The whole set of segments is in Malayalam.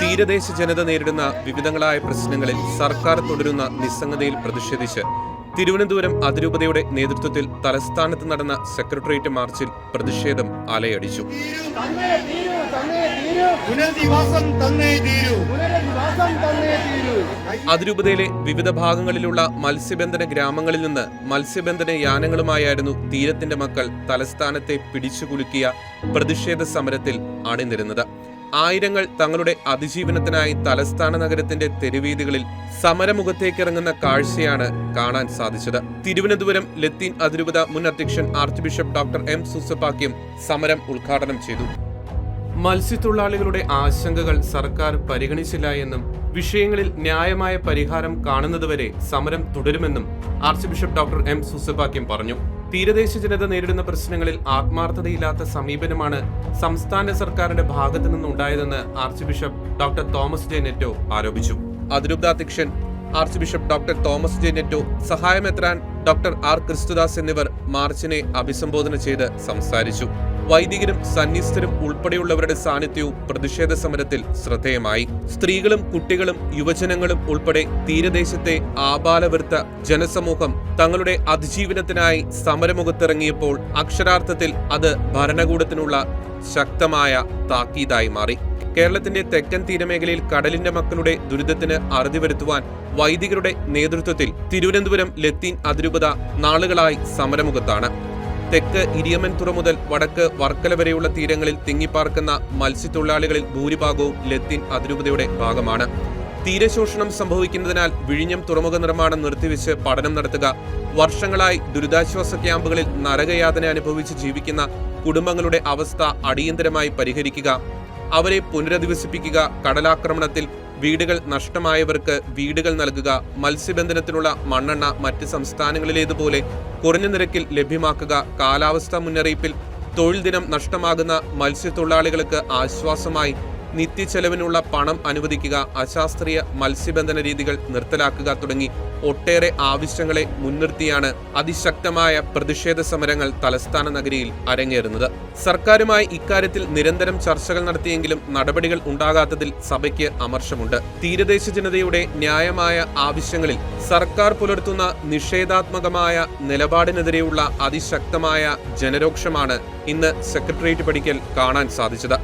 തീരദേശ ജനത നേരിടുന്ന വിവിധങ്ങളായ പ്രശ്നങ്ങളിൽ സർക്കാർ തുടരുന്ന നിസ്സംഗതയിൽ പ്രതിഷേധിച്ച് തിരുവനന്തപുരം അതിരൂപതയുടെ നേതൃത്വത്തിൽ തലസ്ഥാനത്ത് നടന്ന സെക്രട്ടേറിയറ്റ് മാർച്ചിൽ പ്രതിഷേധം അലയടിച്ചു അതിരൂപതയിലെ വിവിധ ഭാഗങ്ങളിലുള്ള മത്സ്യബന്ധന ഗ്രാമങ്ങളിൽ നിന്ന് മത്സ്യബന്ധന യാനങ്ങളുമായായിരുന്നു തീരത്തിന്റെ മക്കൾ തലസ്ഥാനത്തെ പിടിച്ചുകുലുക്കിയ പ്രതിഷേധ സമരത്തിൽ അണിനിരുന്നത്. ആയിരങ്ങൾ തങ്ങളുടെ അതിജീവനത്തിനായി തലസ്ഥാന നഗരത്തിന്റെ തെരുവീതികളിൽ സമരമുഖത്തേക്കിറങ്ങുന്ന കാഴ്ചയാണ് കാണാൻ സാധിച്ചത്. തിരുവനന്തപുരം ലത്തീൻ അതിരൂപത മുൻ അധ്യക്ഷൻ archbishop doctor M Soosa Pakiam സമരം ഉദ്ഘാടനം ചെയ്തു. മത്സ്യത്തൊഴിലാളികളുടെ ആശങ്കകൾ സർക്കാർ പരിഗണിച്ചില്ല എന്നും വിഷയങ്ങളിൽ ന്യായമായ പരിഹാരം കാണുന്നതുവരെ സമരം തുടരുമെന്നും ആർച്ച് ബിഷപ്പ് ഡോക്ടർ എം സുസഭാക്യം പറഞ്ഞു. തീരദേശ ജനത നേരിടുന്ന പ്രശ്നങ്ങളിൽ ആത്മാർത്ഥതയില്ലാത്ത സമീപനമാണ് സംസ്ഥാന സർക്കാരിന്റെ ഭാഗത്തു നിന്നുണ്ടായതെന്ന് archbishop doctor Thomas J Netto ആരോപിച്ചു. അതിരൂപതാധ്യക്ഷൻ archbishop doctor Thomas J Netto സഹായമെത്രാൻ doctor R Christudas എന്നിവർ മാർച്ചിനെ അഭിസംബോധന ചെയ്ത് സംസാരിച്ചു. വൈദികരും സന്യസ്തരും ഉൾപ്പെടെയുള്ളവരുടെ സാന്നിധ്യവും പ്രതിഷേധ സമരത്തിൽ ശ്രദ്ധേയമായി. സ്ത്രീകളും കുട്ടികളും യുവജനങ്ങളും ഉൾപ്പെടെ തീരദേശത്തെ ആബാലവൃത്ത ജനസമൂഹം തങ്ങളുടെ അതിജീവനത്തിനായി സമരമുഖത്തിറങ്ങിയപ്പോൾ അക്ഷരാർത്ഥത്തിൽ അത് ഭരണകൂടത്തിനുള്ള ശക്തമായ താക്കീതായി മാറി. കേരളത്തിന്റെ തെക്കൻ തീരമേഖലയിൽ കടലിന്റെ മക്കളുടെ ദുരിതത്തിന് അറുതി വരുത്തുവാൻ വൈദികരുടെ നേതൃത്വത്തിൽ തിരുവനന്തപുരം ലത്തീൻ അതിരൂപത നാളുകളായി സമരമുഖത്താണ്. തെക്ക് ഇരിയമൻ തുറ മുതൽ വടക്ക് വർക്കല വരെയുള്ള തീരങ്ങളിൽ തിങ്ങിപ്പാർക്കുന്ന മത്സ്യത്തൊഴിലാളികളിൽ ഭൂരിഭാഗവും ലത്തീൻ അതിരൂപതയുടെ ഭാഗമാണ്. തീരശോഷണം സംഭവിക്കുന്നതിനാൽ വിഴിഞ്ഞം തുറമുഖ നിർമ്മാണം നിർത്തിവെച്ച് പഠനം നടത്തുക വർഷങ്ങളായി ദുരിതാശ്വാസ ക്യാമ്പുകളിൽ നരകയാതന അനുഭവിച്ച് ജീവിക്കുന്ന കുടുംബങ്ങളുടെ അവസ്ഥ അടിയന്തരമായി പരിഹരിക്കുക അവരെ പുനരധിവസിപ്പിക്കുക കടലാക്രമണത്തിൽ വീടുകൾ നഷ്ടമായവർക്ക് വീടുകൾ നൽകുക മത്സ്യബന്ധനത്തിനുള്ള മണ്ണെണ്ണ മറ്റ് സംസ്ഥാനങ്ങളിലേതുപോലെ കുറഞ്ഞ നിരക്കിൽ ലഭ്യമാക്കുക കാലാവസ്ഥാ മുന്നറിയിപ്പിൽ തൊഴിൽ ദിനം നഷ്ടമാകുന്ന മത്സ്യത്തൊഴിലാളികൾക്ക് ആശ്വാസമായി നിത്യച്ചെലവിനുള്ള പണം അനുവദിക്കുക അശാസ്ത്രീയ മത്സ്യബന്ധന രീതികൾ നിർത്തലാക്കുക തുടങ്ങി ഒട്ടേറെ ആവശ്യങ്ങളെ മുൻനിർത്തിയാണ് അതിശക്തമായ പ്രതിഷേധ സമരങ്ങൾ തലസ്ഥാന നഗരിയിൽ അരങ്ങേറുന്നത്. സർക്കാരുമായി ഇക്കാര്യത്തിൽ നിരന്തരം ചർച്ചകൾ നടത്തിയെങ്കിലും നടപടികൾ ഉണ്ടാകാത്തതിൽ സഭയ്ക്ക് അമർഷമുണ്ട്. തീരദേശ ജനതയുടെ ന്യായമായ ആവശ്യങ്ങളിൽ സർക്കാർ പുലർത്തുന്ന നിഷേധാത്മകമായ നിലപാടിനെതിരെയുള്ള അതിശക്തമായ ജനരോക്ഷമാണ് ഇന്ന് സെക്രട്ടേറിയറ്റ് പടിക്കൽ കാണാൻ സാധിച്ചത്.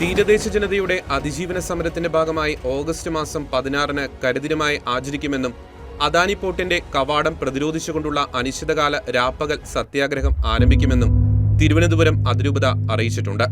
തീരദേശ ജനതയുടെ അതിജീവന സമരത്തിന്റെ ഭാഗമായി ഓഗസ്റ്റ് മാസം പതിനാറിന് കരുതിരമായി ആചരിക്കുമെന്നും അദാനി പോർട്ടിന്റെ കവാടം പ്രതിരോധിച്ചുകൊണ്ടുള്ള അനിശ്ചിതകാല രാപ്പകൽ സത്യാഗ്രഹം ആരംഭിക്കുമെന്നും തിരുവനന്തപുരം അതിരൂപത അറിയിച്ചിട്ടുണ്ട്.